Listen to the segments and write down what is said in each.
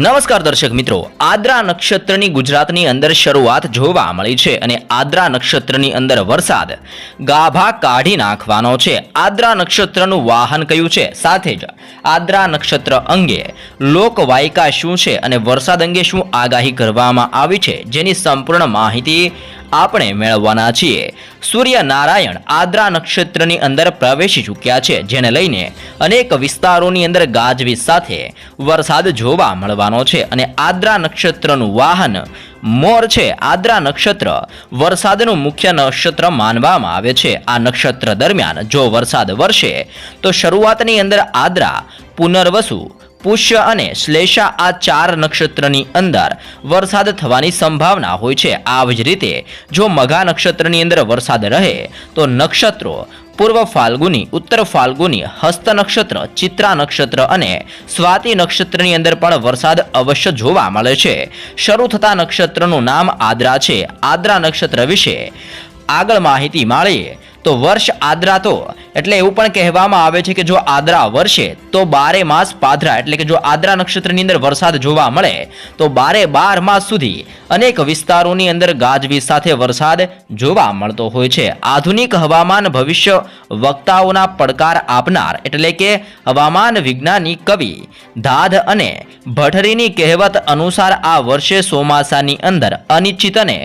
નમસ્કાર દર્શક મિત્રો. આદ્રા નક્ષત્રની ગુજરાતની અંદર શરૂઆત જોવા મળી છે અને આદ્રા નક્ષત્રની અંદર વરસાદ ગાભા કાઢી નાખવાનો છે. આદ્રા નક્ષત્રનું વાહન કયું છે? સાથે જ આદ્રા નક્ષત્ર અંગે લોકવાયકા શું છે? અને વરસાદ અંગે શું આગાહી કરવામાં આવી છે? જેની સંપૂર્ણ માહિતી આપણે મેળવવાના છીએ. સૂર્યનારાયણ આદ્રા નક્ષત્રની અંદર પ્રવેશી ચૂક્યા છે, જેને લઈને અનેક વિસ્તારોની અંદર ગાજવીજ સાથે વરસાદ જોવા મળવાનો છે અને આદ્રા નક્ષત્રનું વાહન મોર છે. આદ્રા નક્ષત્ર વરસાદનું મુખ્ય નક્ષત્ર માનવામાં આવે છે. આ નક્ષત્ર દરમિયાન જો વરસાદ વરસે, તો શરૂઆતની અંદર આદ્રા પુનર્વસુ પુષ્ય અને શ્લેષા આ ચાર નક્ષત્રની અંદર વરસાદ થવાની સંભાવના હોય છે. આવી જ રીતે જો મઘા નક્ષત્રની અંદર વરસાદ રહે, તો નક્ષત્રો પૂર્વ ફાલ્ગુની, ઉત્તર ફાલ્ગુની, હસ્ત નક્ષત્ર, ચિત્રા નક્ષત્ર અને સ્વાતિ નક્ષત્રની અંદર પણ વરસાદ અવશ્ય જોવા મળે છે. શરૂ થતા નક્ષત્રનું નામ આદ્રા છે. આદ્રા નક્ષત્ર વિશે આગળ માહિતી માળીએ તો વર્ષ આદ્રા તો એટલે એવું પણ કહેવામાં આવે છે કે જો આદ્રા વર્ષે, તો બારે માસ પાદરા એટલે કે જો આદ્રા નક્ષત્રની અંદર વરસાદ જોવા મળે, તો બારે બાર માસ સુધી અનેક વિસ્તારોની અંદર ગાજવીજ સાથે વરસાદ જોવા મળતો હોય છે. આધુનિક હવામાન ભવિષ્ય વક્તાઓના પડકાર આપનાર, એટલે કે હવામાન વિજ્ઞાની કવિ ધાધ અને ભઠરીની કહેવત અનુસાર આ વર્ષે ચોમાસાની અંદર અનિશ્ચિત અને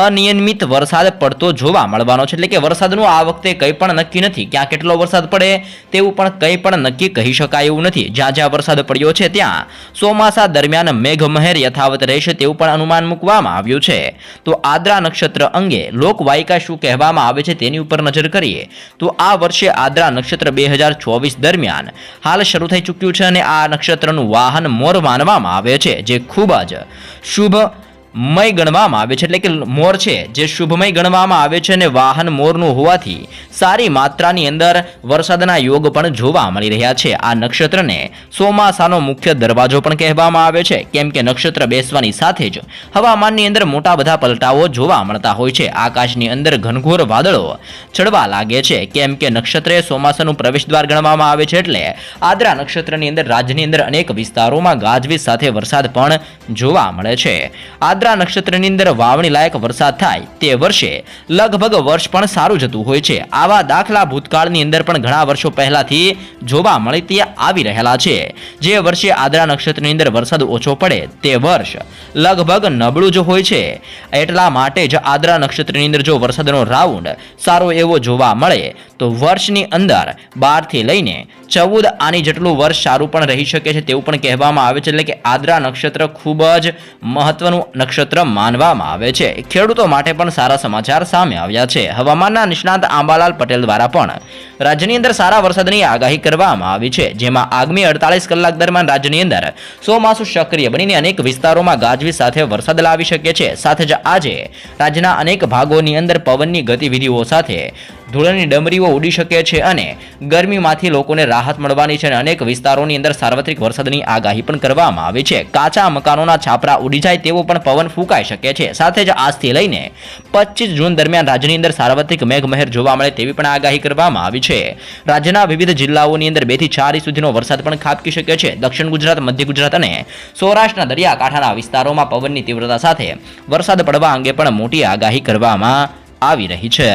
અનિયમિત વરસાદ પડતો જોવા મળવાનો છે. એટલે કે વરસાદનું આ વખતે કંઈ પણ નક્કી નથી. કેટલો વરસાદ પડે તેવું પણ કંઈ પણ નક્કી કહી શકાય એવું નથી. જ્યાં જ્યાં વરસાદ પડ્યો છે ત્યાં ચોમાસા દરમિયાન મેઘમહેર યથાવત રહેશે તેવું પણ અનુમાન મૂકવામાં આવ્યું છે. તો આદ્રા નક્ષત્ર અંગે લોકવાયકા શું કહેવામાં આવે છે તેની ઉપર નજર કરીએ. તો આ વર્ષે આદ્રા નક્ષત્ર બે હજાર ચોવીસ દરમિયાન હાલ શરૂ થઈ ચૂક્યું છે અને આ નક્ષત્રનું વાહન મોર માનવામાં આવે છે, જે ખૂબ જ શુભ મય ગણવામાં આવે છે એટલે કે મોર છે, જે શુભમય ગણવામાં આવે છે અને વાહન મોરનું હોવાથી સારી માત્રાની અંદર વરસાદના યોગ પણ જોવા મળી રહ્યા છે. આ નક્ષત્રને ચોમાસાનો મુખ્ય દરવાજો પણ કહેવામાં આવે છે. કેમ કે નક્ષત્ર બેસવાની સાથે જ હવામાનની અંદર મોટા બધા પલટાઓ જોવા મળતા હોય છે. આકાશની અંદર ઘનઘોર વાદળો ચડવા લાગે છે. કેમ કે નક્ષત્રે ચોમાસાનું પ્રવેશદ્વાર ગણવામાં આવે છે એટલે આદ્રા નક્ષત્રની અંદર રાજ્યની અંદર અનેક વિસ્તારોમાં ગાજવીજ સાથે વરસાદ પણ જોવા મળે છે. આદ્રા નક્ષત્રની અંદર વાવણી લાયક વરસાદ થાય તે વર્ષે લગભગ વર્ષ પણ સારું જતું હોય છે. આવા દાખલા ભૂતકાળની અંદર પણ ઘણા વર્ષો પહેલાથી જોવા મળી આવી રહેલા છે. જે વર્ષે આદ્રા નક્ષત્રની અંદર વરસાદ ઓછો પડે તે વર્ષ લગભગ નબળું જ હોય છે. એટલા માટે જ આદ્રા નક્ષત્રની અંદર જો વરસાદનો રાઉન્ડ સારો એવો જોવા મળે તો વર્ષની અંદર બારથી લઈને ચૌદ આની જેટલું વર્ષ સારું પણ રહી શકે છે તેવું પણ કહેવામાં આવે છે. એટલે કે આદ્રા નક્ષત્ર ખૂબ જ મહત્વનું નક્ષત્ર માનવામાં આવે છે. ખેડૂતો માટે પણ સારા સમાચાર સામે આવ્યા છે. હવામાનના નિષ્ણાત આંબાલાલ પટેલ દ્વારા પણ રાજ્યની અંદર સારા વરસાદની આગાહી કરવામાં આવી છે. જેમાં આગામી અડતાલીસ કલાક દરમિયાન રાજ્યની અંદર ચોમાસું સક્રિય બનીને અનેક વિસ્તારોમાં ગાજવી સાથે વરસાદ લાવી શકે છે. સાથે જ આજે રાજ્યના અનેક ભાગોની અંદર પવનની ગતિવિધિઓ સાથે ધૂળની ડમરીઓ ઉડી શકે છે અને ગરમીમાંથી લોકોને રાહત મળવાની છે અને અનેક વિસ્તારોની અંદર સાર્વત્રિક વરસાદની આગાહી પણ કરવામાં આવી છે. કાચા મકાનોના છાપરા ઉડી જાય તેવો પણ પવન ફૂંકાઈ શકે છે. સાથે જ આજથી લઈને પચીસ જૂન દરમિયાન રાજ્યની અંદર સાર્વત્રિક મેઘમહેર જોવા મળે તેવી પણ આગાહી કરવામાં આવી છે. રાજ્યના વિવિધ જિલ્લાઓની અંદર બેથી ચાર ઇંચ સુધીનો વરસાદ પણ ખાબકી શકે છે. દક્ષિણ ગુજરાત, મધ્ય ગુજરાત અને સૌરાષ્ટ્રના દરિયાકાંઠાના વિસ્તારોમાં પવનની તીવ્રતા સાથે વરસાદ પડવા અંગે પણ મોટી આગાહી કરવામાં આવી રહી છે.